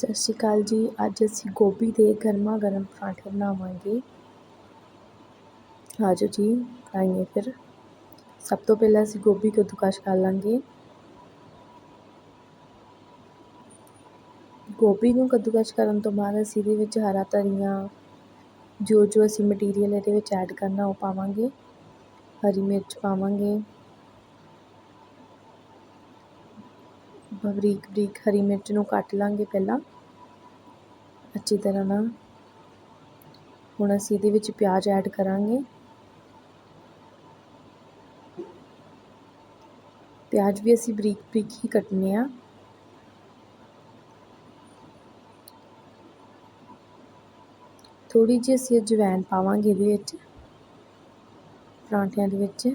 ਸਤਿ ਸ਼੍ਰੀ ਅਕਾਲ ਜੀ। ਅੱਜ ਅਸੀਂ ਗੋਭੀ ਦੇ ਗਰਮਾ ਗਰਮ ਪਰਾਂਠੇ ਬਣਾਵਾਂਗੇ। ਆ ਜਾਓ ਜੀ ਆਈਏ ਫਿਰ। ਸਭ ਤੋਂ ਪਹਿਲਾਂ ਅਸੀਂ ਗੋਭੀ ਕੱਦੂਕਸ਼ ਕਰ ਲਾਂਗੇ। ਗੋਭੀ ਨੂੰ ਕੱਦੂਕਸ਼ ਕਰਨ ਤੋਂ ਬਾਅਦ ਅਸੀਂ ਇਹਦੇ ਵਿੱਚ ਹਰਾ ਧਨੀਆ, ਜੋ ਜੋ ਅਸੀਂ ਮਟੀਰੀਅਲ ਇਹਦੇ ਵਿੱਚ ਐਡ ਕਰਨਾ ਉਹ ਪਾਵਾਂਗੇ। ਹਰੀ ਮਿਰਚ ਪਾਵਾਂਗੇ। ਬਰੀਕ ਬਰੀਕ ਹਰੀ ਮਿਰਚ ਨੂੰ ਕੱਟ ਲਾਂਗੇ ਪਹਿਲਾਂ। ਅੱਛੀ ਤਰ੍ਹਾਂ ਨਾਲ। ਹੁਣ ਅਸੀਂ ਇਹਦੇ ਵਿੱਚ ਪਿਆਜ਼ ਐਡ ਕਰਾਂਗੇ। ਪਿਆਜ਼ ਵੀ ਅਸੀਂ ਬਰੀਕ ਬਰੀਕ ਹੀ ਕੱਟਨੇ ਆ। ਥੋੜੀ ਜਿਹੀ ਅਸੀਂ ਅਜਵਾਇਣ ਪਾਵਾਂਗੇ ਇਹਦੇ ਵਿੱਚ। ਪਰਾਂਠਿਆਂ ਦੇ ਵਿੱਚ।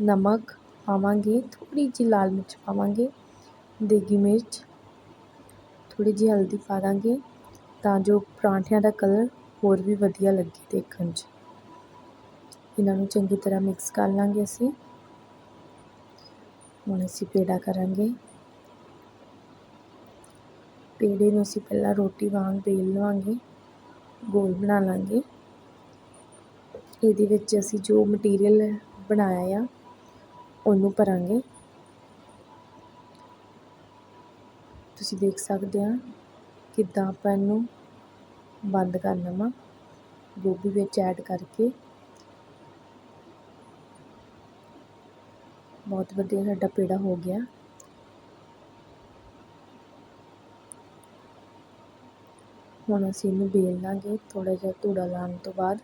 ਨਮਕ ਪਾਵਾਂਗੇ ਥੋੜੀ ਜਿਹੀ ਲਾਲ ਮਿਰਚ ਪਾਵਾਂਗੇ। ਦੇਗੀ ਮਿਰਚ ਥੋੜ੍ਹੀ ਜਿਹੀ ਹਲਦੀ ਪਾ ਦਾਂਗੇ ਤਾਂ ਜੋ ਪਰਾਂਠਿਆਂ ਦਾ ਕਲਰ ਹੋਰ ਵੀ ਵਧੀਆ ਲੱਗੇ ਦੇਖਣ 'ਚ। ਇਹਨਾਂ ਨੂੰ ਚੰਗੀ ਤਰ੍ਹਾਂ ਮਿਕਸ ਕਰ ਲਾਂਗੇ ਅਸੀਂ। ਹੁਣ ਅਸੀਂ ਪੇੜਾ ਕਰਾਂਗੇ। ਪੇੜੇ ਨੂੰ ਅਸੀਂ ਪਹਿਲਾਂ ਰੋਟੀ ਵਾਂਗ ਬੇਲ ਲਵਾਂਗੇ, ਗੋਲ ਬਣਾ ਲਾਂਗੇ। ਇਹਦੇ ਵਿੱਚ ਅਸੀਂ ਜੋ ਮਟੀਰੀਅਲ ਬਣਾਇਆ ਆ, ਉਹਨੂੰ ਭਰਾਂਗੇ। ਤੁਸੀਂ ਦੇਖ ਸਕਦੇ ਆ ਕਿੱਦਾਂ ਆਪਾਂ ਇਹਨੂੰ ਬੰਦ ਕਰਨਾ ਵਾ ਗੋਭੀ ਵਿੱਚ ਐਡ ਕਰਕੇ। ਬਹੁਤ ਵਧੀਆ ਸਾਡਾ ਪੇੜਾ ਹੋ ਗਿਆ। ਹੁਣ ਅਸੀਂ ਇਹਨੂੰ ਬੇਲ ਲਾਂਗੇ ਥੋੜਾ ਜਿਹਾ ਧੂੜਾ ਲਾਉਣ ਤੋਂ ਬਾਅਦ।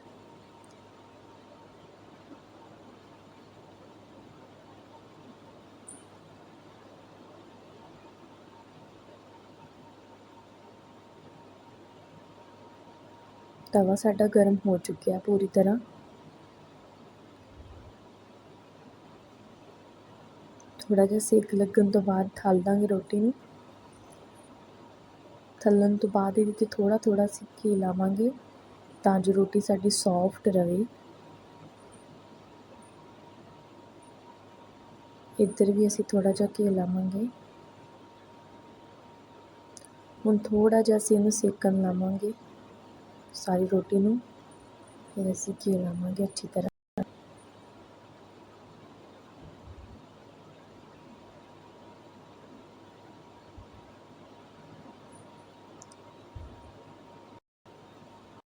ਤਵਾ ਸਾਡਾ ਗਰਮ ਹੋ ਚੁੱਕਿਆ ਪੂਰੀ ਤਰ੍ਹਾਂ। ਥੋੜਾ ਜਿਹਾ ਸੇਕ ਲੱਗਣ ਤੋਂ ਬਾਅਦ ਥਲ ਦਾਂਗੇ ਰੋਟੀ ਨੂੰ। ਥੱਲਣ ਤੋਂ ਬਾਅਦ ਇਹਦੇ 'ਤੇ ਥੋੜਾ ਥੋੜਾ ਅਸੀਂ ਘੀ ਲਾਵਾਂਗੇ ਤਾਂ ਜੋ ਰੋਟੀ ਸਾਡੀ ਸੌਫਟ ਰਵੇ ਇੱਧਰ ਵੀ ਅਸੀਂ ਥੋੜਾ ਜਿਹਾ ਘੀ ਲਾਵਾਂਗੇ। ਹੁਣ ਥੋੜਾ ਜਿਹਾ ਅਸੀਂ ਇਹਨੂੰ ਸੇਕਣ ਲਾਵਾਂਗੇ। ਸਾਰੀ ਰੋਟੀ ਨੂੰ। ਫਿਰ ਅਸੀਂ ਘੀ ਲਾਵਾਂਗੇ ਅੱਛੀ ਤਰ੍ਹਾਂ।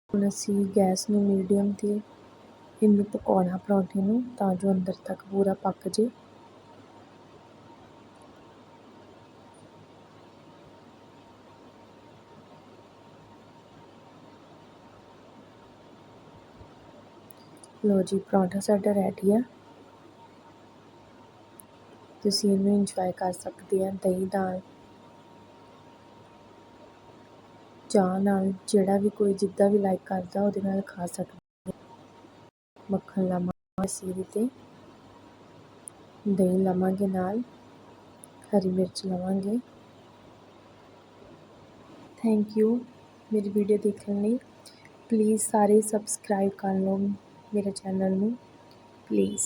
ਹੁਣ ਅਸੀਂ ਗੈਸ ਨੂੰ ਮੀਡੀਅਮ 'ਤੇ ਇਹਨੂੰ ਪਕਾਉਣਾ ਪਰੌਂਠੇ ਨੂੰ ਤਾਂ ਜੋ ਅੰਦਰ ਤੱਕ ਪੂਰਾ ਪੱਕ ਜੇ। ਲੋ ਜੀ, ਪਰੌਂਠਾ ਸਾਡਾ ਰੈਡੀ ਆ। ਤੁਸੀਂ ਇਹਨੂੰ ਇੰਜੋਏ ਕਰ ਸਕਦੇ ਆ, ਦਹੀਂ ਨਾਲ ਚਾਹ ਨਾਲ ਜਿਹੜਾ ਵੀ ਕੋਈ ਜਿੱਦਾਂ ਵੀ ਲਾਈਕ ਕਰਦਾ, ਉਹਦੇ ਨਾਲ ਖਾ ਸਕਦਾ ਮੱਖਣ ਲਾਵਾਂਗੇ ਸੀਰੀ ਤੇ। ਦਹੀਂ ਲਵਾਂਗੇ ਨਾਲ। ਹਰੀ ਮਿਰਚ ਲਵਾਂਗੇ। ਥੈਂਕ ਯੂ ਮੇਰੀ ਵੀਡੀਓ ਦੇਖਣ ਲਈ ਪਲੀਜ਼ ਸਾਰੇ ਸਬਸਕ੍ਰਾਈਬ ਕਰ ਲਓ। ਮੇਰੇ ਚੈਨਲ ਨੂੰ ਪਲੀਜ਼